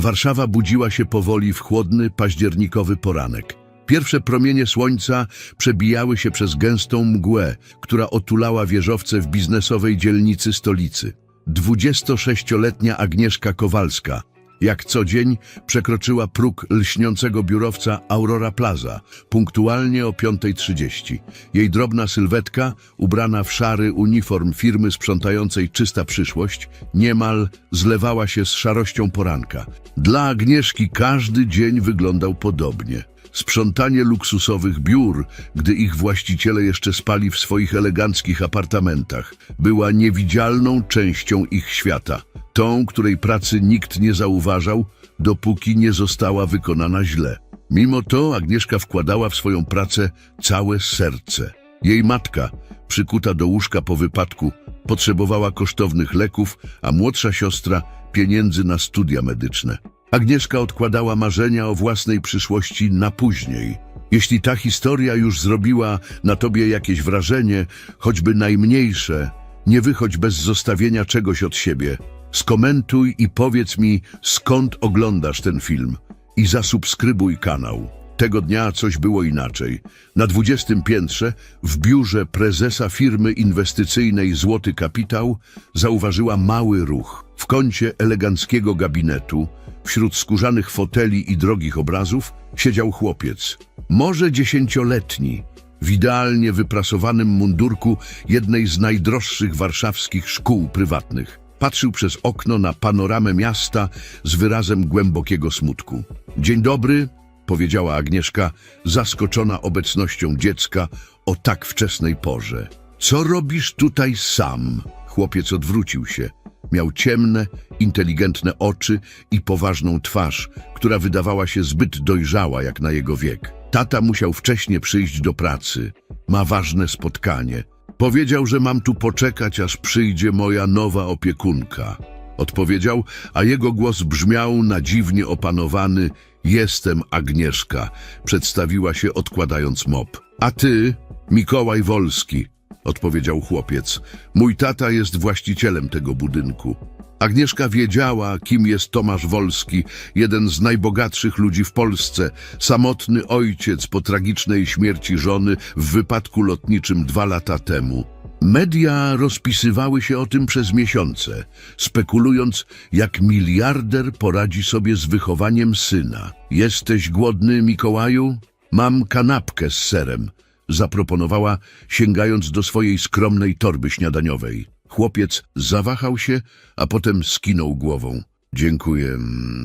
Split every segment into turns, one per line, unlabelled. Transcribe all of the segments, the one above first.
Warszawa budziła się powoli w chłodny, październikowy poranek. Pierwsze promienie słońca przebijały się przez gęstą mgłę, która otulała wieżowce w biznesowej dzielnicy stolicy. 26-letnia Agnieszka Kowalska, jak co dzień, przekroczyła próg lśniącego biurowca Aurora Plaza, punktualnie o 5.30. Jej drobna sylwetka, ubrana w szary uniform firmy sprzątającej czysta przyszłość, niemal zlewała się z szarością poranka. Dla Agnieszki każdy dzień wyglądał podobnie. Sprzątanie luksusowych biur, gdy ich właściciele jeszcze spali w swoich eleganckich apartamentach, była niewidzialną częścią ich świata. Tą, której pracy nikt nie zauważał, dopóki nie została wykonana źle. Mimo to Agnieszka wkładała w swoją pracę całe serce. Jej matka, przykuta do łóżka po wypadku, potrzebowała kosztownych leków, a młodsza siostra pieniędzy na studia medyczne. Agnieszka odkładała marzenia o własnej przyszłości na później. Jeśli ta historia już zrobiła na tobie jakieś wrażenie, choćby najmniejsze, nie wychodź bez zostawienia czegoś od siebie. Skomentuj i powiedz mi, skąd oglądasz ten film. I zasubskrybuj kanał. Tego dnia coś było inaczej. Na 20 piętrze, w biurze prezesa firmy inwestycyjnej Złoty Kapitał, zauważyła mały ruch. W kącie eleganckiego gabinetu, wśród skórzanych foteli i drogich obrazów, siedział chłopiec. Może dziesięcioletni, w idealnie wyprasowanym mundurku jednej z najdroższych warszawskich szkół prywatnych. Patrzył przez okno na panoramę miasta z wyrazem głębokiego smutku. Dzień dobry, powiedziała Agnieszka, zaskoczona obecnością dziecka o tak wczesnej porze. Co robisz tutaj sam? Chłopiec odwrócił się. Miał ciemne, inteligentne oczy i poważną twarz, która wydawała się zbyt dojrzała jak na jego wiek. Tata musiał wcześnie przyjść do pracy. Ma ważne spotkanie. Powiedział, że mam tu poczekać, aż przyjdzie moja nowa opiekunka. Odpowiedział, a jego głos brzmiał na dziwnie opanowany Jestem Agnieszka, przedstawiła się odkładając mop. A ty, Mikołaj Wolski, odpowiedział chłopiec. Mój tata jest właścicielem tego budynku. Agnieszka wiedziała, kim jest Tomasz Wolski, jeden z najbogatszych ludzi w Polsce, samotny ojciec po tragicznej śmierci żony w wypadku lotniczym dwa lata temu. Media rozpisywały się o tym przez miesiące, spekulując, jak miliarder poradzi sobie z wychowaniem syna. Jesteś głodny, Mikołaju? Mam kanapkę z serem, zaproponowała, sięgając do swojej skromnej torby śniadaniowej. Chłopiec zawahał się, a potem skinął głową. Dziękuję.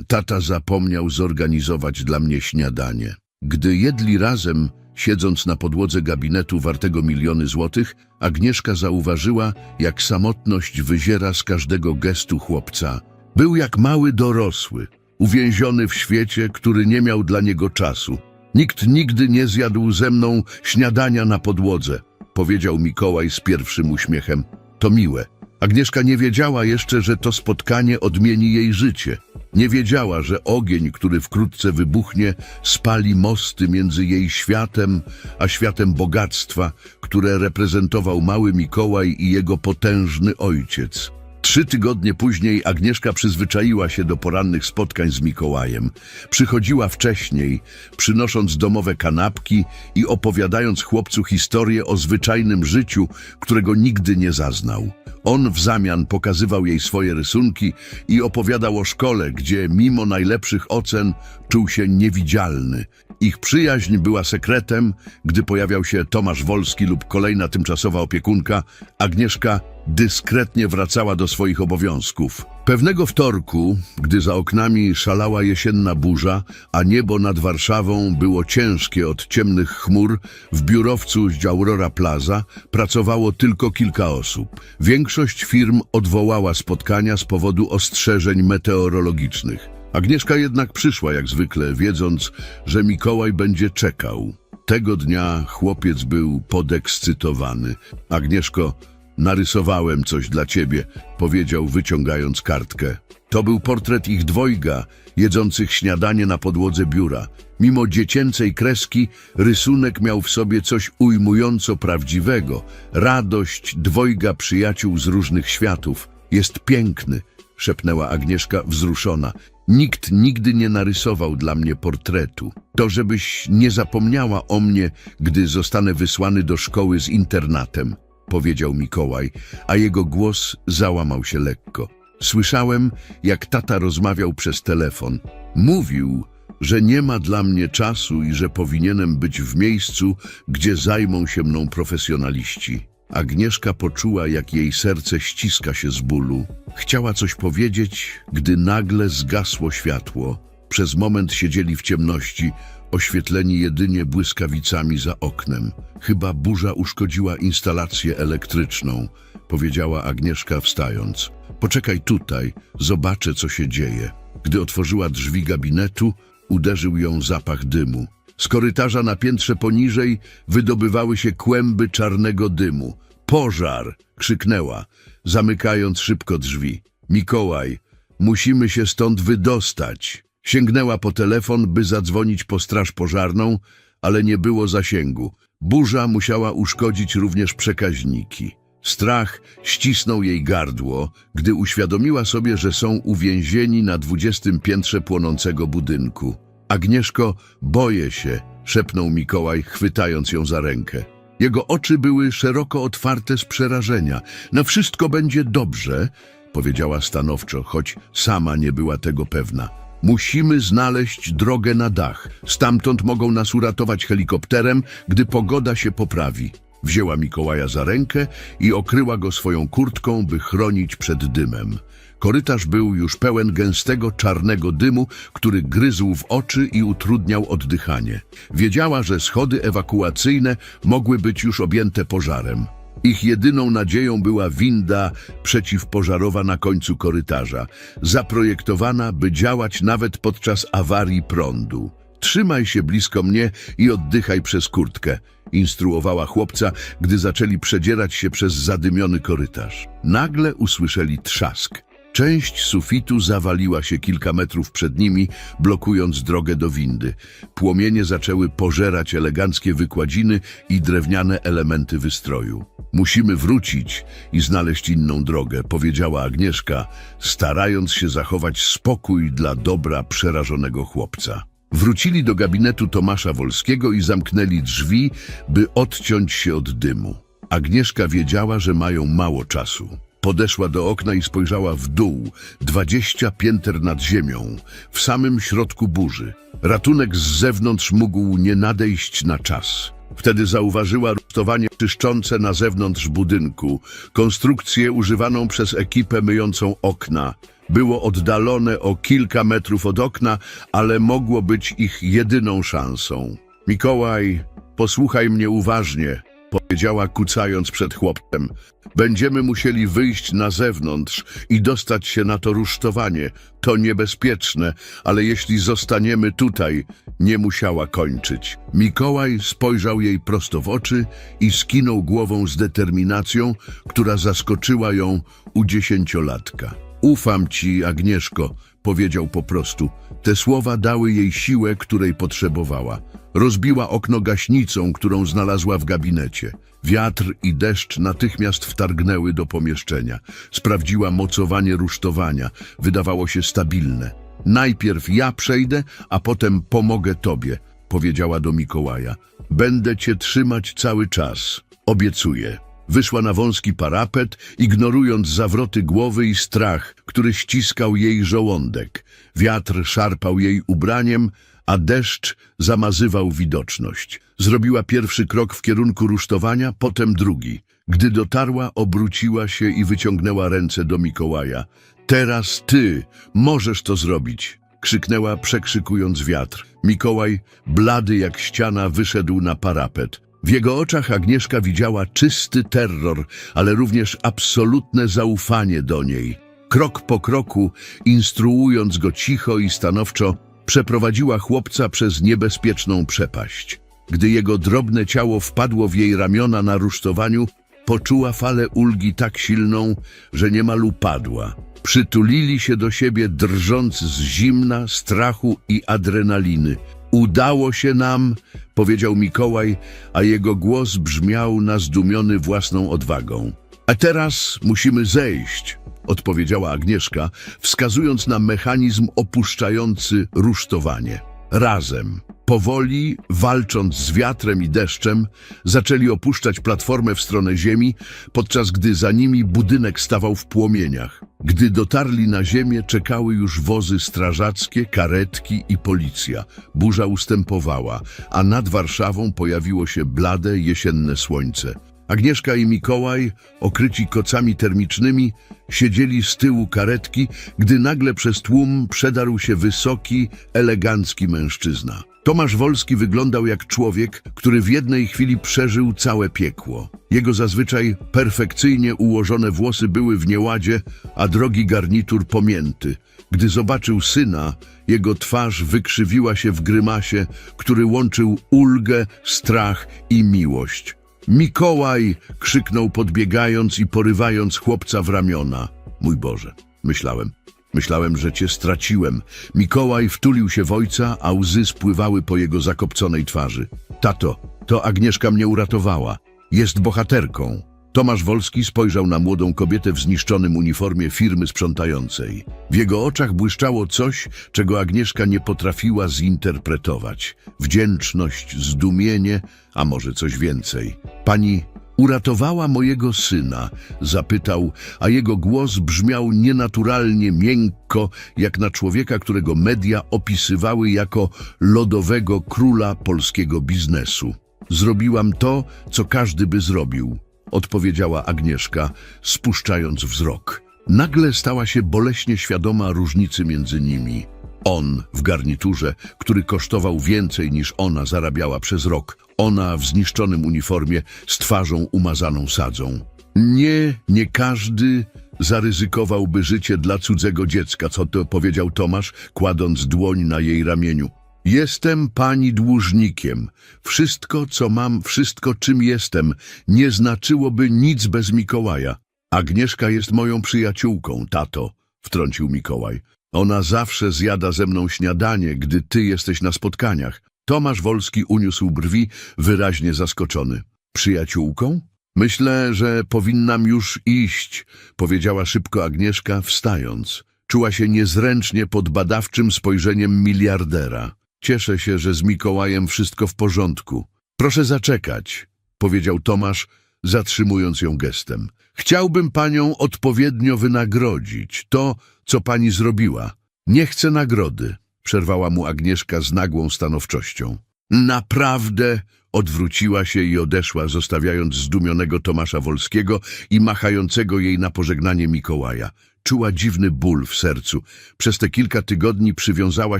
Tata zapomniał zorganizować dla mnie śniadanie. Gdy jedli razem, siedząc na podłodze gabinetu wartego miliony złotych, Agnieszka zauważyła, jak samotność wyziera z każdego gestu chłopca. Był jak mały dorosły, uwięziony w świecie, który nie miał dla niego czasu. Nikt nigdy nie zjadł ze mną śniadania na podłodze, powiedział Mikołaj z pierwszym uśmiechem. To miłe. Agnieszka nie wiedziała jeszcze, że to spotkanie odmieni jej życie. Nie wiedziała, że ogień, który wkrótce wybuchnie, spali mosty między jej światem, a światem bogactwa, które reprezentował mały Mikołaj i jego potężny ojciec. Trzy tygodnie później Agnieszka przyzwyczaiła się do porannych spotkań z Mikołajem. Przychodziła wcześniej, przynosząc domowe kanapki i opowiadając chłopcu historię o zwyczajnym życiu, którego nigdy nie zaznał. On w zamian pokazywał jej swoje rysunki i opowiadał o szkole, gdzie mimo najlepszych ocen czuł się niewidzialny. Ich przyjaźń była sekretem, gdy pojawiał się Tomasz Wolski lub kolejna tymczasowa opiekunka, Agnieszka dyskretnie wracała do swoich obowiązków. Pewnego wtorku, gdy za oknami szalała jesienna burza, a niebo nad Warszawą było ciężkie od ciemnych chmur, w biurowcu z Aurora Plaza pracowało tylko kilka osób. Większość firm odwołała spotkania z powodu ostrzeżeń meteorologicznych. Agnieszka jednak przyszła jak zwykle, wiedząc, że Mikołaj będzie czekał. Tego dnia chłopiec był podekscytowany. Agnieszko, narysowałem coś dla ciebie, powiedział wyciągając kartkę. To był portret ich dwojga, jedzących śniadanie na podłodze biura. Mimo dziecięcej kreski, rysunek miał w sobie coś ujmująco prawdziwego. Radość dwojga przyjaciół z różnych światów. Jest piękny, szepnęła Agnieszka wzruszona. Nikt nigdy nie narysował dla mnie portretu. To, żebyś nie zapomniała o mnie, gdy zostanę wysłany do szkoły z internatem, powiedział Mikołaj, a jego głos załamał się lekko. Słyszałem, jak tata rozmawiał przez telefon. Mówił, że nie ma dla mnie czasu i że powinienem być w miejscu, gdzie zajmą się mną profesjonaliści. Agnieszka poczuła, jak jej serce ściska się z bólu. Chciała coś powiedzieć, gdy nagle zgasło światło. Przez moment siedzieli w ciemności, oświetleni jedynie błyskawicami za oknem. Chyba burza uszkodziła instalację elektryczną, powiedziała Agnieszka wstając. Poczekaj tutaj, zobaczę, co się dzieje. Gdy otworzyła drzwi gabinetu, uderzył ją zapach dymu. Z korytarza na piętrze poniżej wydobywały się kłęby czarnego dymu. Pożar! krzyknęła, zamykając szybko drzwi. Mikołaj, musimy się stąd wydostać. Sięgnęła po telefon, by zadzwonić po straż pożarną, ale nie było zasięgu. Burza musiała uszkodzić również przekaźniki. Strach ścisnął jej gardło, gdy uświadomiła sobie, że są uwięzieni na dwudziestym piętrze płonącego budynku. Agnieszko, boję się, szepnął Mikołaj, chwytając ją za rękę. Jego oczy były szeroko otwarte z przerażenia. Na wszystko będzie dobrze, powiedziała stanowczo, choć sama nie była tego pewna. Musimy znaleźć drogę na dach. Stamtąd mogą nas uratować helikopterem, gdy pogoda się poprawi. Wzięła Mikołaja za rękę i okryła go swoją kurtką, by chronić przed dymem. Korytarz był już pełen gęstego czarnego dymu, który gryzł w oczy i utrudniał oddychanie. Wiedziała, że schody ewakuacyjne mogły być już objęte pożarem. Ich jedyną nadzieją była winda przeciwpożarowa na końcu korytarza, zaprojektowana, by działać nawet podczas awarii prądu. Trzymaj się blisko mnie i oddychaj przez kurtkę, instruowała chłopca, gdy zaczęli przedzierać się przez zadymiony korytarz. Nagle usłyszeli trzask. Część sufitu zawaliła się kilka metrów przed nimi, blokując drogę do windy. Płomienie zaczęły pożerać eleganckie wykładziny i drewniane elementy wystroju. Musimy wrócić i znaleźć inną drogę, powiedziała Agnieszka, starając się zachować spokój dla dobra przerażonego chłopca. Wrócili do gabinetu Tomasza Wolskiego i zamknęli drzwi, by odciąć się od dymu. Agnieszka wiedziała, że mają mało czasu. Podeszła do okna i spojrzała w dół, dwadzieścia pięter nad ziemią, w samym środku burzy. Ratunek z zewnątrz mógł nie nadejść na czas. Wtedy zauważyła rusztowanie czyszczące na zewnątrz budynku, konstrukcję używaną przez ekipę myjącą okna. Było oddalone o kilka metrów od okna, ale mogło być ich jedyną szansą. Mikołaj, posłuchaj mnie uważnie, powiedziała kucając przed chłopcem. Będziemy musieli wyjść na zewnątrz i dostać się na to rusztowanie. To niebezpieczne, ale jeśli zostaniemy tutaj, nie musiała kończyć. Mikołaj spojrzał jej prosto w oczy i skinął głową z determinacją, która zaskoczyła ją u dziesięciolatka. Ufam ci, Agnieszko, powiedział po prostu. Te słowa dały jej siłę, której potrzebowała. Rozbiła okno gaśnicą, którą znalazła w gabinecie. Wiatr i deszcz natychmiast wtargnęły do pomieszczenia. Sprawdziła mocowanie rusztowania. Wydawało się stabilne. Najpierw ja przejdę, a potem pomogę tobie, powiedziała do Mikołaja. Będę cię trzymać cały czas. Obiecuję. Wyszła na wąski parapet, ignorując zawroty głowy i strach, który ściskał jej żołądek. Wiatr szarpał jej ubraniem, a deszcz zamazywał widoczność. Zrobiła pierwszy krok w kierunku rusztowania, potem drugi. Gdy dotarła, obróciła się i wyciągnęła ręce do Mikołaja. Teraz ty możesz to zrobić! krzyknęła, przekrzykując wiatr. Mikołaj, blady jak ściana, wyszedł na parapet. W jego oczach Agnieszka widziała czysty terror, ale również absolutne zaufanie do niej. Krok po kroku, instruując go cicho i stanowczo, przeprowadziła chłopca przez niebezpieczną przepaść. Gdy jego drobne ciało wpadło w jej ramiona na rusztowaniu, poczuła falę ulgi tak silną, że niemal upadła. Przytulili się do siebie, drżąc z zimna, strachu i adrenaliny. Udało się nam, powiedział Mikołaj, a jego głos brzmiał na zdumiony własną odwagą. A teraz musimy zejść. Odpowiedziała Agnieszka, wskazując na mechanizm opuszczający rusztowanie. Razem, powoli, walcząc z wiatrem i deszczem, zaczęli opuszczać platformę w stronę ziemi, podczas gdy za nimi budynek stawał w płomieniach. Gdy dotarli na ziemię, czekały już wozy strażackie, karetki i policja. Burza ustępowała, a nad Warszawą pojawiło się blade, jesienne słońce. Agnieszka i Mikołaj, okryci kocami termicznymi, siedzieli z tyłu karetki, gdy nagle przez tłum przedarł się wysoki, elegancki mężczyzna. Tomasz Wolski wyglądał jak człowiek, który w jednej chwili przeżył całe piekło. Jego zazwyczaj perfekcyjnie ułożone włosy były w nieładzie, a drogi garnitur pomięty. Gdy zobaczył syna, jego twarz wykrzywiła się w grymasie, który łączył ulgę, strach i miłość. Mikołaj! krzyknął podbiegając i porywając chłopca w ramiona. Mój Boże, myślałem. Myślałem, że cię straciłem. Mikołaj wtulił się w ojca, a łzy spływały po jego zakopconej twarzy. Tato, to Agnieszka mnie uratowała. Jest bohaterką. Tomasz Wolski spojrzał na młodą kobietę w zniszczonym uniformie firmy sprzątającej. W jego oczach błyszczało coś, czego Agnieszka nie potrafiła zinterpretować. Wdzięczność, zdumienie, a może coś więcej. Pani uratowała mojego syna, zapytał, a jego głos brzmiał nienaturalnie miękko, jak na człowieka, którego media opisywały jako lodowego króla polskiego biznesu. Zrobiłam to, co każdy by zrobił, odpowiedziała Agnieszka, spuszczając wzrok. Nagle stała się boleśnie świadoma różnicy między nimi. On w garniturze, który kosztował więcej niż ona zarabiała przez rok. Ona w zniszczonym uniformie z twarzą umazaną sadzą. Nie, nie każdy zaryzykowałby życie dla cudzego dziecka, co to powiedział Tomasz, kładąc dłoń na jej ramieniu. Jestem pani dłużnikiem. Wszystko, co mam, wszystko, czym jestem, nie znaczyłoby nic bez Mikołaja. Agnieszka jest moją przyjaciółką, tato, wtrącił Mikołaj. Ona zawsze zjada ze mną śniadanie, gdy ty jesteś na spotkaniach. Tomasz Wolski uniósł brwi, wyraźnie zaskoczony. Przyjaciółką? Myślę, że powinnam już iść, powiedziała szybko Agnieszka, wstając. Czuła się niezręcznie pod badawczym spojrzeniem miliardera. Cieszę się, że z Mikołajem wszystko w porządku. Proszę zaczekać, powiedział Tomasz, zatrzymując ją gestem. Chciałbym panią odpowiednio wynagrodzić. To, co pani zrobiła. Nie chcę nagrody, przerwała mu Agnieszka z nagłą stanowczością. Naprawdę odwróciła się i odeszła, zostawiając zdumionego Tomasza Wolskiego i machającego jej na pożegnanie Mikołaja. Czuła dziwny ból w sercu. Przez te kilka tygodni przywiązała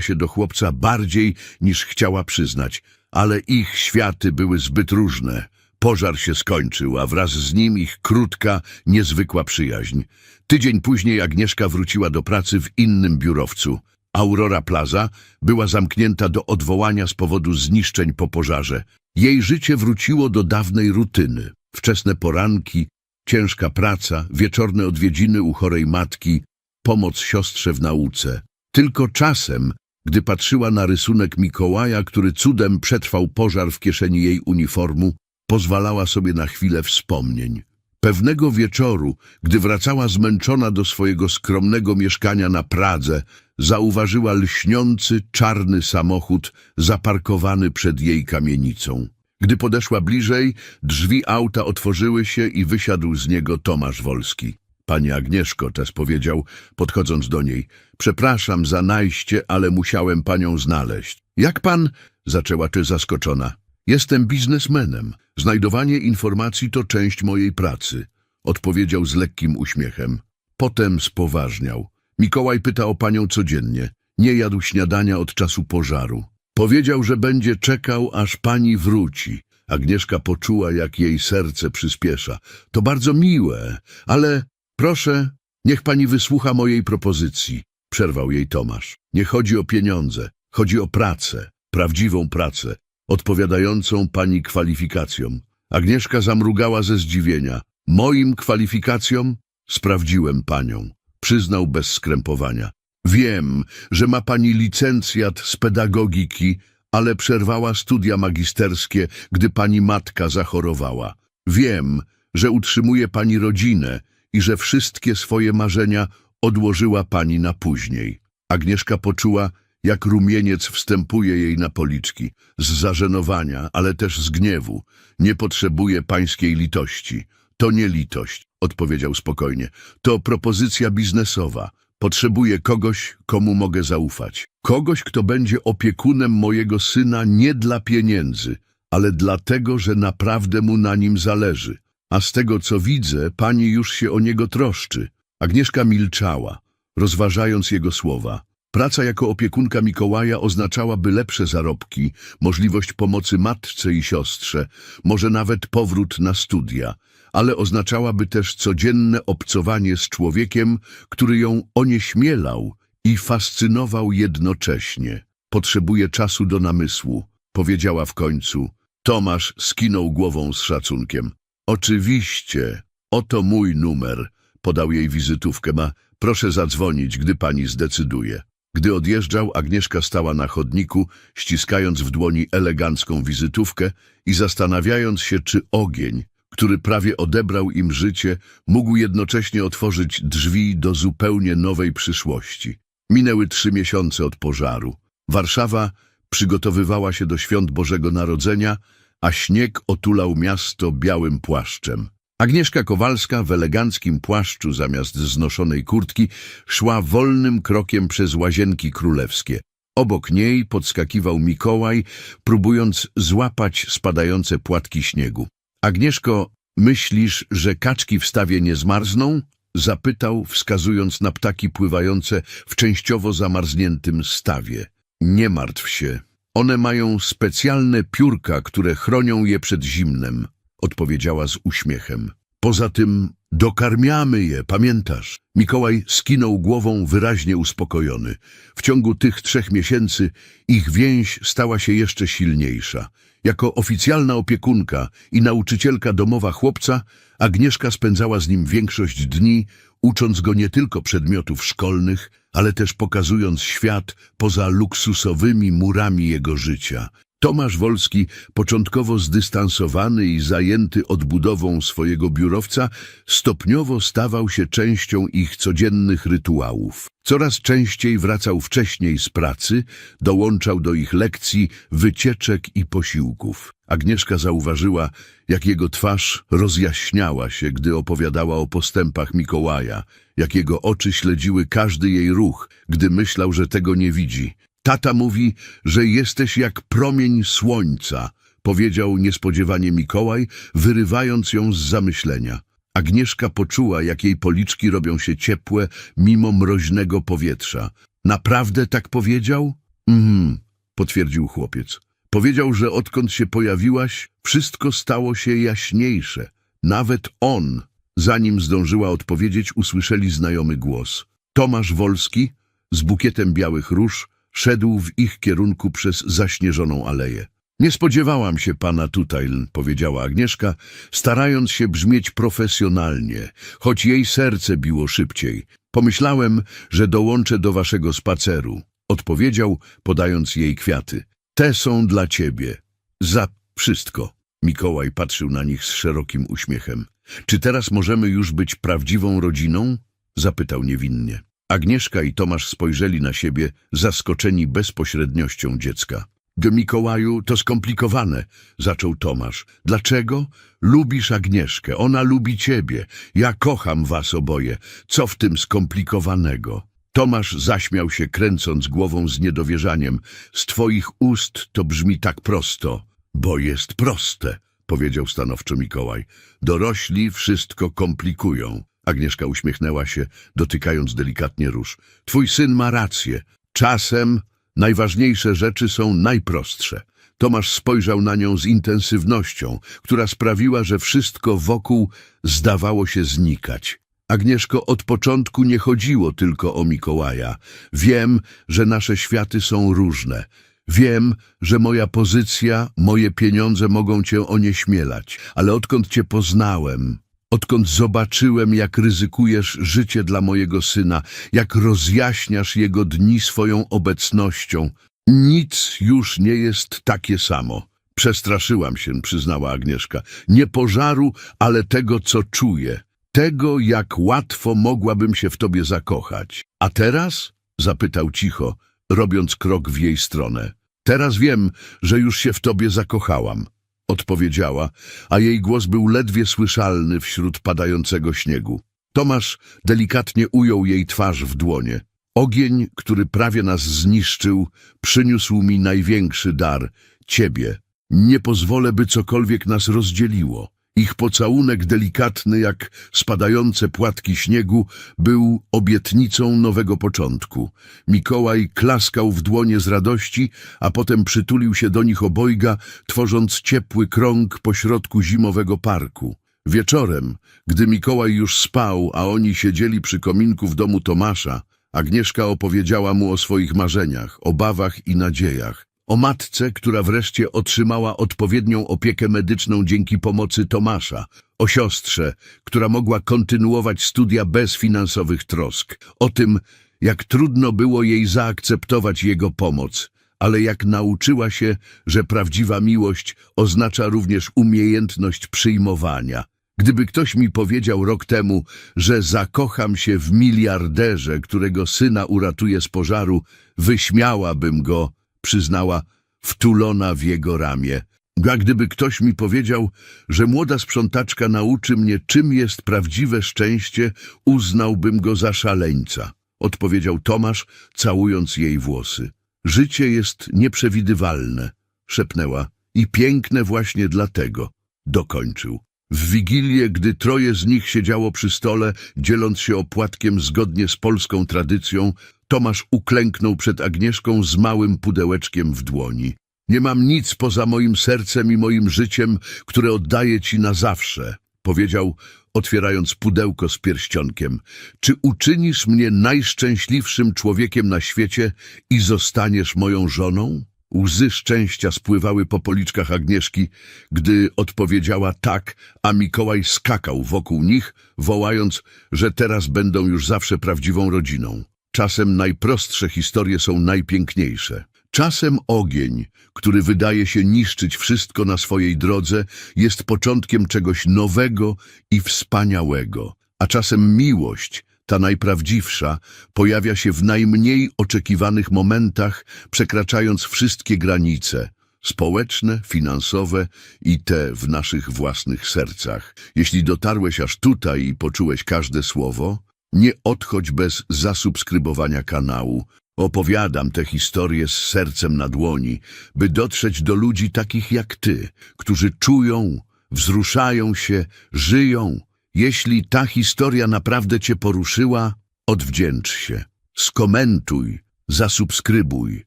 się do chłopca bardziej niż chciała przyznać, ale ich światy były zbyt różne. Pożar się skończył, a wraz z nim ich krótka, niezwykła przyjaźń. Tydzień później Agnieszka wróciła do pracy w innym biurowcu. Aurora Plaza była zamknięta do odwołania z powodu zniszczeń po pożarze. Jej życie wróciło do dawnej rutyny. Wczesne poranki, ciężka praca, wieczorne odwiedziny u chorej matki, pomoc siostrze w nauce. Tylko czasem, gdy patrzyła na rysunek Mikołaja, który cudem przetrwał pożar w kieszeni jej uniformu, pozwalała sobie na chwilę wspomnień. Pewnego wieczoru, gdy wracała zmęczona do swojego skromnego mieszkania na Pradze, zauważyła lśniący, czarny samochód zaparkowany przed jej kamienicą. Gdy podeszła bliżej, drzwi auta otworzyły się i wysiadł z niego Tomasz Wolski. Pani Agnieszko, Tess powiedział, podchodząc do niej, przepraszam za najście, ale musiałem panią znaleźć. Jak pan? zaczęła ty zaskoczona. Jestem biznesmenem. Znajdowanie informacji to część mojej pracy, odpowiedział z lekkim uśmiechem. Potem spoważniał. Mikołaj pyta o panią codziennie. Nie jadł śniadania od czasu pożaru. Powiedział, że będzie czekał, aż pani wróci. Agnieszka poczuła, jak jej serce przyspiesza. To bardzo miłe, ale proszę, niech pani wysłucha mojej propozycji. Przerwał jej Tomasz. Nie chodzi o pieniądze, chodzi o pracę, prawdziwą pracę, odpowiadającą pani kwalifikacjom. Agnieszka zamrugała ze zdziwienia. Moim kwalifikacjom? Sprawdziłem panią. Przyznał bez skrępowania. Wiem, że ma pani licencjat z pedagogiki, ale przerwała studia magisterskie, gdy pani matka zachorowała. Wiem, że utrzymuje pani rodzinę i że wszystkie swoje marzenia odłożyła pani na później. Agnieszka poczuła, jak rumieniec wstępuje jej na policzki, z zażenowania, ale też z gniewu. Nie potrzebuje pańskiej litości. To nie litość, odpowiedział spokojnie. To propozycja biznesowa. Potrzebuję kogoś, komu mogę zaufać. Kogoś, kto będzie opiekunem mojego syna nie dla pieniędzy, ale dlatego, że naprawdę mu na nim zależy. A z tego, co widzę, pani już się o niego troszczy. Agnieszka milczała, rozważając jego słowa. Praca jako opiekunka Mikołaja oznaczałaby lepsze zarobki, możliwość pomocy matce i siostrze, może nawet powrót na studia, ale oznaczałaby też codzienne obcowanie z człowiekiem, który ją onieśmielał i fascynował jednocześnie. Potrzebuje czasu do namysłu, powiedziała w końcu. Tomasz skinął głową z szacunkiem. Oczywiście, oto mój numer. Podał jej wizytówkę. Ma, proszę zadzwonić, gdy pani zdecyduje. Gdy odjeżdżał, Agnieszka stała na chodniku, ściskając w dłoni elegancką wizytówkę i zastanawiając się, czy ogień, który prawie odebrał im życie, mógł jednocześnie otworzyć drzwi do zupełnie nowej przyszłości. Minęły trzy miesiące od pożaru. Warszawa przygotowywała się do świąt Bożego Narodzenia, a śnieg otulał miasto białym płaszczem. Agnieszka Kowalska w eleganckim płaszczu zamiast znoszonej kurtki szła wolnym krokiem przez łazienki królewskie. Obok niej podskakiwał Mikołaj, próbując złapać spadające płatki śniegu. Agnieszko, myślisz, że kaczki w stawie nie zmarzną? Zapytał, wskazując na ptaki pływające w częściowo zamarzniętym stawie. Nie martw się. One mają specjalne piórka, które chronią je przed zimnem odpowiedziała z uśmiechem. Poza tym dokarmiamy je, pamiętasz? Mikołaj skinął głową wyraźnie uspokojony. W ciągu tych trzech miesięcy ich więź stała się jeszcze silniejsza. Jako oficjalna opiekunka i nauczycielka domowa chłopca, Agnieszka spędzała z nim większość dni, ucząc go nie tylko przedmiotów szkolnych, ale też pokazując świat poza luksusowymi murami jego życia. Tomasz Wolski, początkowo zdystansowany i zajęty odbudową swojego biurowca, stopniowo stawał się częścią ich codziennych rytuałów. Coraz częściej wracał wcześniej z pracy, dołączał do ich lekcji, wycieczek i posiłków. Agnieszka zauważyła, jak jego twarz rozjaśniała się, gdy opowiadała o postępach Mikołaja, jak jego oczy śledziły każdy jej ruch, gdy myślał, że tego nie widzi. Tata mówi, że jesteś jak promień słońca, powiedział niespodziewanie Mikołaj, wyrywając ją z zamyślenia. Agnieszka poczuła, jak jej policzki robią się ciepłe mimo mroźnego powietrza. Naprawdę tak powiedział? Mhm, potwierdził chłopiec. Powiedział, że odkąd się pojawiłaś, wszystko stało się jaśniejsze. Nawet on, zanim zdążyła odpowiedzieć, usłyszeli znajomy głos. Tomasz Wolski z bukietem białych róż szedł w ich kierunku przez zaśnieżoną aleję. Nie spodziewałam się pana tutaj, powiedziała Agnieszka, starając się brzmieć profesjonalnie, choć jej serce biło szybciej. Pomyślałem, że dołączę do waszego spaceru. Odpowiedział, podając jej kwiaty. Te są dla ciebie. Za wszystko. Mikołaj patrzył na nich z szerokim uśmiechem. Czy teraz możemy już być prawdziwą rodziną? Zapytał niewinnie. Agnieszka i Tomasz spojrzeli na siebie, zaskoczeni bezpośredniością dziecka. Do Mikołaju to skomplikowane, zaczął Tomasz. Dlaczego? Lubisz Agnieszkę, ona lubi ciebie. Ja kocham was oboje. Co w tym skomplikowanego? Tomasz zaśmiał się, kręcąc głową z niedowierzaniem. Z twoich ust to brzmi tak prosto. Bo jest proste, powiedział stanowczo Mikołaj. Dorośli wszystko komplikują. Agnieszka uśmiechnęła się, dotykając delikatnie róż. Twój syn ma rację. Czasem najważniejsze rzeczy są najprostsze. Tomasz spojrzał na nią z intensywnością, która sprawiła, że wszystko wokół zdawało się znikać. Agnieszko, od początku nie chodziło tylko o Mikołaja. Wiem, że nasze światy są różne. Wiem, że moja pozycja, moje pieniądze mogą cię onieśmielać, ale odkąd cię poznałem, Odkąd zobaczyłem, jak ryzykujesz życie dla mojego syna, jak rozjaśniasz jego dni swoją obecnością, nic już nie jest takie samo. Przestraszyłam się, przyznała Agnieszka. Nie pożaru, ale tego, co czuję. tego, jak łatwo mogłabym się w tobie zakochać. A teraz? zapytał cicho, robiąc krok w jej stronę. Teraz wiem, że już się w tobie zakochałam, odpowiedziała, a jej głos był ledwie słyszalny wśród padającego śniegu. Tomasz delikatnie ujął jej twarz w dłonie. Ogień, który prawie nas zniszczył, przyniósł mi największy dar ciebie. Nie pozwolę, by cokolwiek nas rozdzieliło. Ich pocałunek delikatny jak spadające płatki śniegu był obietnicą nowego początku. Mikołaj klaskał w dłonie z radości, a potem przytulił się do nich obojga, tworząc ciepły krąg pośrodku zimowego parku. Wieczorem, gdy Mikołaj już spał, a oni siedzieli przy kominku w domu Tomasza, Agnieszka opowiedziała mu o swoich marzeniach, obawach i nadziejach. O matce, która wreszcie otrzymała odpowiednią opiekę medyczną dzięki pomocy Tomasza. O siostrze, która mogła kontynuować studia bez finansowych trosk. O tym, jak trudno było jej zaakceptować jego pomoc, ale jak nauczyła się, że prawdziwa miłość oznacza również umiejętność przyjmowania. Gdyby ktoś mi powiedział rok temu, że zakocham się w miliarderze, którego syna uratuje z pożaru, wyśmiałabym go, przyznała, wtulona w jego ramię. A gdyby ktoś mi powiedział, że młoda sprzątaczka nauczy mnie, czym jest prawdziwe szczęście, uznałbym go za szaleńca, odpowiedział Tomasz, całując jej włosy. Życie jest nieprzewidywalne, szepnęła, i piękne właśnie dlatego, dokończył. W Wigilię, gdy troje z nich siedziało przy stole, dzieląc się opłatkiem zgodnie z polską tradycją, Tomasz uklęknął przed Agnieszką z małym pudełeczkiem w dłoni. Nie mam nic poza moim sercem i moim życiem, które oddaję ci na zawsze, powiedział, otwierając pudełko z pierścionkiem. Czy uczynisz mnie najszczęśliwszym człowiekiem na świecie i zostaniesz moją żoną? Łzy szczęścia spływały po policzkach Agnieszki, gdy odpowiedziała tak, a Mikołaj skakał wokół nich, wołając, że teraz będą już zawsze prawdziwą rodziną. Czasem najprostsze historie są najpiękniejsze. Czasem ogień, który wydaje się niszczyć wszystko na swojej drodze, jest początkiem czegoś nowego i wspaniałego. A czasem miłość, ta najprawdziwsza, pojawia się w najmniej oczekiwanych momentach, przekraczając wszystkie granice społeczne, finansowe i te w naszych własnych sercach. Jeśli dotarłeś aż tutaj i poczułeś każde słowo, nie odchodź bez zasubskrybowania kanału. Opowiadam te historie z sercem na dłoni, by dotrzeć do ludzi takich jak ty, którzy czują, wzruszają się, żyją. Jeśli ta historia naprawdę cię poruszyła, odwdzięcz się. Skomentuj, zasubskrybuj,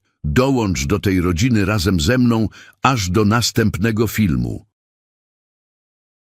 dołącz do tej rodziny razem ze mną aż do następnego filmu.